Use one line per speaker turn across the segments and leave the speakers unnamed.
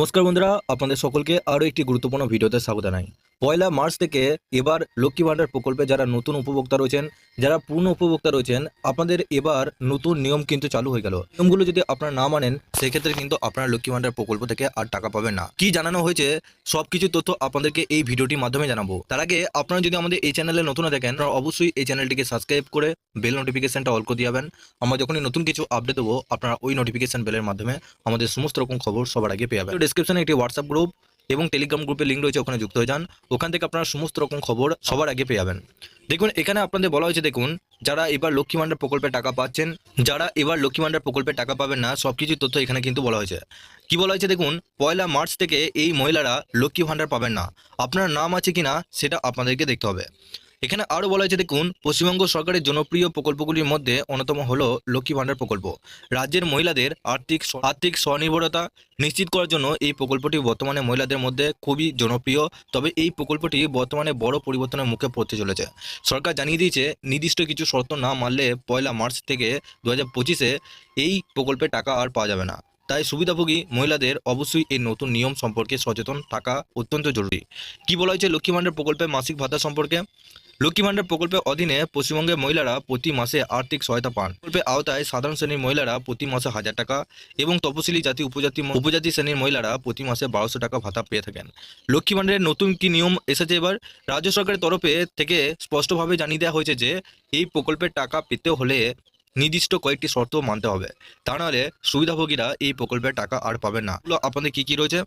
নমস্কার বন্ধুরা আপনাদের সকলকে আরও একটি গুরুত্বপূর্ণ ভিডিওতে স্বাগত জানাই। পয়লা মার্চ থেকে এবার লক্ষ্মী ভাণ্ডার প্রকল্পে যারা নতুন উপভোক্তা রয়েছেন, যারা পূর্ণ উপভোক্তা রয়েছেন, আপনাদের এবার নতুন নিয়ম কিন্তু চালু হয়ে গেল। নিয়মগুলো যদি আপনারা না মানেন, সেক্ষেত্রে কিন্তু আপনারা লক্ষ্মী ভাণ্ডার প্রকল্প থেকে আর টাকা পাবেন না। কি জানানো হয়েছে, সবকিছু তথ্য আপনাদেরকে এই ভিডিওটির মাধ্যমে জানাব। তার আগে আপনারা যদি আমাদের এই চ্যানেলে নতুন দেখেন আপনারা অবশ্যই এই চ্যানেলটিকে সাবস্ক্রাইব করে বেল নোটিফিকেশনটা অল করে দিয়ে যাবেন আমরা যখনই নতুন কিছু আপডেট দেবো, আপনারা ওই নোটিফিকেশন বেলের মাধ্যমে আমাদের সমস্ত রকম খবর সবার আগে পেয়ে যাবেন। ডিসক্রিপশনে একটি হোয়াটসঅ্যাপ গ্রুপ এবং টেলিগ্রাম গ্রুপের লিঙ্ক রয়েছে, ওখানে যুক্ত হয়ে যান। ওখান থেকে আপনারা সমস্ত রকম খবর সবার আগে পেয়ে যাবেন। দেখুন, এখানে আপনাদের বলা হয়েছে, দেখুন, যারা এবার লক্ষ্মী ভাণ্ডার প্রকল্পে টাকা পাচ্ছেন, যারা এবার লক্ষ্মী ভাণ্ডার প্রকল্পে টাকা পাবেন না সব কিছু তথ্য এখানে কিন্তু বলা হয়েছে। কি বলা হয়েছে, দেখুন, পয়লা মার্চ থেকে এই মহিলারা লক্ষ্মী ভাণ্ডার পাবেন না। আপনার নাম আছে কিনা, সেটা আপনাদেরকে দেখতে হবে। এখানে আরও বলা হয়েছে, দেখুন, পশ্চিমবঙ্গ সরকারের জনপ্রিয় প্রকল্পগুলির মধ্যে অন্যতম হলো লক্ষ্মী ভাণ্ডার প্রকল্প। রাজ্যের মহিলাদের আর্থিক আর্থিক স্বনির্ভরতা নিশ্চিত করার জন্য এই প্রকল্পটি বর্তমানে মহিলাদের মধ্যে খুবই জনপ্রিয়। তবে এই প্রকল্পটি বর্তমানে বড় পরিবর্তনের মুখে পড়তে চলেছে। সরকার জানিয়ে দিয়েছে, নির্দিষ্ট কিছু শর্ত না মানলে পয়লা মার্চ থেকে দু হাজার এই প্রকল্পে টাকা আর পাওয়া যাবে না। তাই সুবিধাভোগী মহিলাদের অবশ্যই এই নতুন নিয়ম সম্পর্কে সচেতন থাকা অত্যন্ত জরুরি। কি বলা হয়েছে লক্ষ্মী ভাণ্ডার প্রকল্পে মাসিক ভাতা সম্পর্কে? লক্ষ্মী ভাণ্ডার প্রকল্পের অধীনে পশ্চিমবঙ্গের মহিলারা প্রতি মাসে আর্থিক সহায়তা পান। প্রকল্পের আওতায় সাধারণ শ্রেণির মহিলারা প্রতি মাসে হাজার টাকা এবং তপশিলি জাতি, উপজাতি উপজাতি শ্রেণির মহিলারা প্রতি মাসে বারোশো টাকা ভাতা পেয়ে থাকেন। লক্ষ্মী ভাণ্ডারের নতুন কি নিয়ম এসেছে এবার? রাজ্য সরকারের তরফে থেকে স্পষ্টভাবে জানিয়ে দেওয়া হয়েছে যে, এই প্রকল্পের টাকা পেতে হলে নির্দিষ্ট কয়েকটি শর্ত মানতে হবে। তা নাহলে সুবিধাভোগীরা এই প্রকল্পের টাকা আর পাবেন না। আপনাদের কি কি রয়েছে?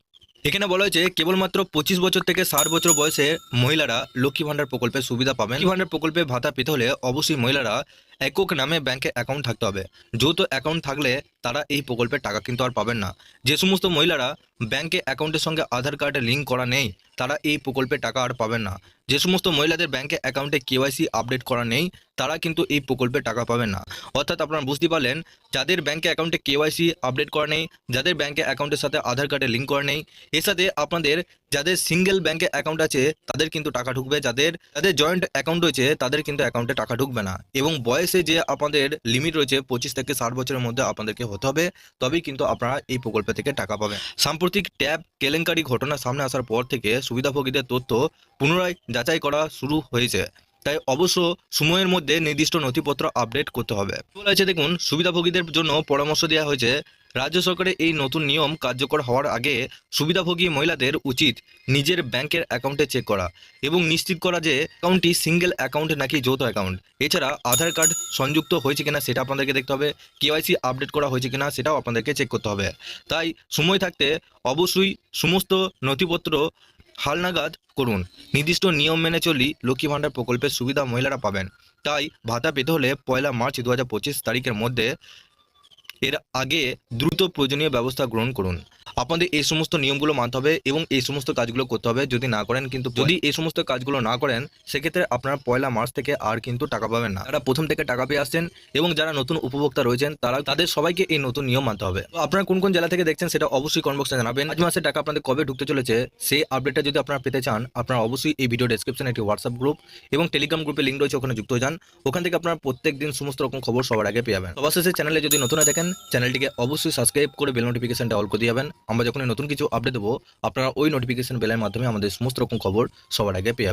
এখানে বলা হয়েছে, কেবলমাত্র পঁচিশ বছর থেকে ষাট বছর বয়সে মহিলারা লক্ষ্মী ভাণ্ডার প্রকল্পের সুবিধা পাবেন। লক্ষ্মী ভাণ্ডার প্রকল্পে ভাতা পেতে হলে অবশ্যই মহিলারা একক নামে ব্যাংকে অ্যাকাউন্ট থাকতে হবে। যৌথ অ্যাকাউন্ট থাকলে তারা এই প্রকল্পের টাকা কিন্তু আর পাবেন না। যে সমস্ত মহিলারা ব্যাংকে অ্যাকাউন্টের সঙ্গে আধার কার্ডে লিঙ্ক করা নেই, তারা এই প্রকল্পের টাকা আর পাবেন না। যে সমস্ত মহিলাদের ব্যাংকে অ্যাকাউন্টে কেওয়াইসি আপডেট করা নেই, তারা কিন্তু এই প্রকল্পের টাকা পাবেন না। অর্থাৎ আপনারা বুঝতে পারলেন, যাদের ব্যাংকে অ্যাকাউন্টে কেওয়াইসি আপডেট করা নেই, যাদের ব্যাংকে অ্যাকাউন্টের সাথে আধার কার্ডে লিঙ্ক করা নেই, এর সাথে আপনাদের যাদের সিঙ্গেল ব্যাংকে অ্যাকাউন্ট আছে, তাদের কিন্তু টাকা ঢুকবে। যাদের যাদের জয়েন্ট অ্যাকাউন্ট রয়েছে, তাদের কিন্তু অ্যাকাউন্টে টাকা ঢুকবে না। এবং বয়সে যে আপনাদের লিমিট রয়েছে পঁচিশ থেকে ষাট বছরের মধ্যে আপনাদেরকে হতে হবে, তবেই কিন্তু আপনারা এই প্রকল্প থেকে টাকা পাবেন। সাম্প্রতিক ট্যাব কেলেঙ্কারি ঘটনা সামনে আসার পর থেকে সুবিধাভোগীদের তথ্য পুনরায় যাচাই করা শুরু হয়েছে। তাই অবশ্য সময়ের মধ্যে নির্দিষ্ট নথিপত্র আপডেট করতে হবে। দেখুন, সুবিধাভোগীদের জন্য পরামর্শ দেওয়া হয়েছে রাজ্য সরকারের এই নতুন নিয়ম কার্যকর হওয়ার আগে সুবিধাভোগী মহিলাদের উচিত নিজের ব্যাংকের অ্যাকাউন্টে চেক করা এবং নিশ্চিত করা যে অ্যাকাউন্টটি সিঙ্গেল অ্যাকাউন্ট নাকি যৌথ অ্যাকাউন্ট। এছাড়া আধার কার্ড সংযুক্ত হয়েছে কিনা সেটা আপনাদেরকে দেখতে হবে, কেওয়াইসি আপডেট করা হয়েছে কিনা সেটাও আপনাদেরকে চেক করতে হবে। তাই সময় থাকতে অবশ্যই সমস্ত নথিপত্র হালনাগাদ করুন। নির্দিষ্ট নিয়ম মেনে চলি লক্ষ্মী ভাণ্ডার প্রকল্পের সুবিধা মহিলারা পাবেন। তাই ভাতা পেতে হলে পয়লা মার্চ দু হাজার পঁচিশ তারিখের মধ্যে এর আগে দ্রুত প্রয়োজনীয় ব্যবস্থা গ্রহণ করুন। আপনাদের এই সমস্ত নিয়মগুলো মানতে হবে এবং এই সমস্ত কাজগুলো করতে হবে যদি না করেন কিন্তু যদি এই সমস্ত কাজগুলো না করেন সেক্ষেত্রে আপনারা পয়লা মার্চ থেকে আর কিন্তু টাকা পাবেন না। যারা প্রথম থেকে টাকা পেয়ে আসছেন এবং যারা নতুন উপভোক্তা রয়েছেন তারা তাদের সবাইকে এই নতুন নিয়ম মানতে হবে। আপনারা কোন কোন জেলা থেকে দেখছেন সেটা অবশ্যই কমেন্ট বক্সে জানাবেন। আজ মাসে টাকা আপনাদের কবে ঢুকতে চলেছে সেই আপডেটটা যদি আপনারা পেতে চান আপনারা অবশ্যই এই ভিডিও ডেসক্রিপশনে একটি হোয়াটসঅ্যাপ গ্রুপ এবং টেলিগ্রাম গ্রুপে লিঙ্ক রয়েছে ওখানে যুক্ত হয়ে যান। ওখান থেকে আপনারা প্রত্যেক দিন সমস্ত রকম খবর সবার আগে পেয়ে যাবেন। অবশেষে চ্যানেলে যদি নতুন হয়ে থাকেন চ্যানেলটিকে অবশ্যই সাবস্ক্রাইব করে বেল নোটিফিকেশনটা অল করে দিয়ে যাবেন। আমরা যখন নতুন কিছু আপডেট দেবো, আপনারা ওই নোটিফিকেশন বেলের মাধ্যমে আমাদের সমস্ত রকম খবর সবার আগে পেয়ে